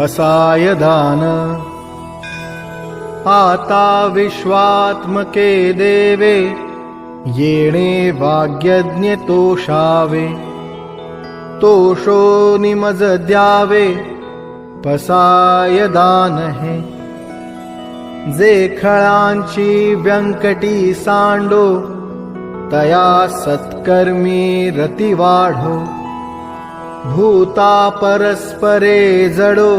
पसाय दान आता विश्वात्मके देवे येणे वाग्यज्ञ तोषावे। तोषो निमज द्यावे पसाय दान जे खळांची व्यंकटी सांडो तया सत्कर्मी रती वाढो भूता परस्परे जडो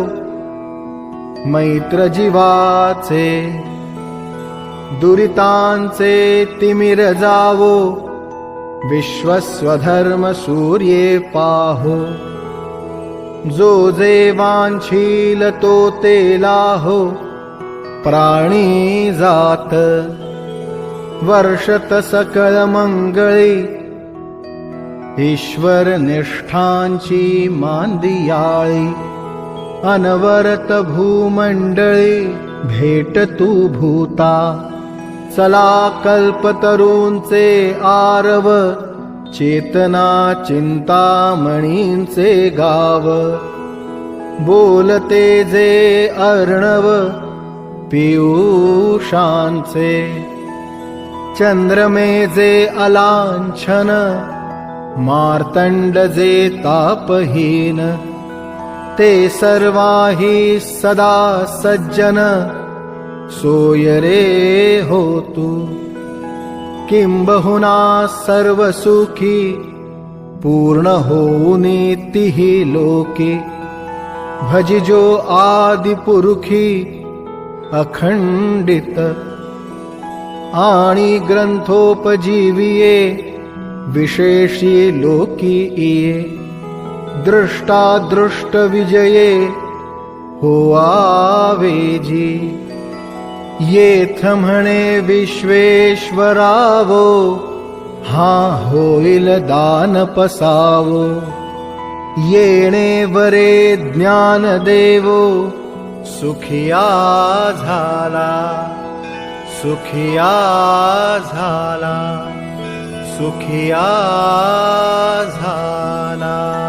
मैत्र जीवाचे दुरितांचे तिमिर जावो विश्वस्वधर्म सूर्ये पाहो जो जे वांछील तो ते लाहो प्राणी जात वर्षत सकळ मंगळी ईश्वर निष्ठांची मांदियाळी अनवरत भूमंडळी भेट तू भूता. चला कल्पतरूंचे आरव चेतना चिंतामणींचे गाव. बोलते जे अर्णव पियूषांचे. चंद्रमे जे अलांछन मार्तंड जे तापहीन ते सर्वाही सदा सज्जन सोय रे होतु किंबहुना सर्वसुखी पूर्ण होऊनेतिः लोके। भजिजो आदिपुरुखी अखंडित आणि ग्रंथोपजीविये विशेषी लोकी इये। दृष्टा दृष्ट विजये हो आवेजी येथ म्हणे विश्वेश्वरावो हा होईल दान पसावो येणे वरे ज्ञान देवो सुखिया झाला सुखिया झाला सुखिया झाला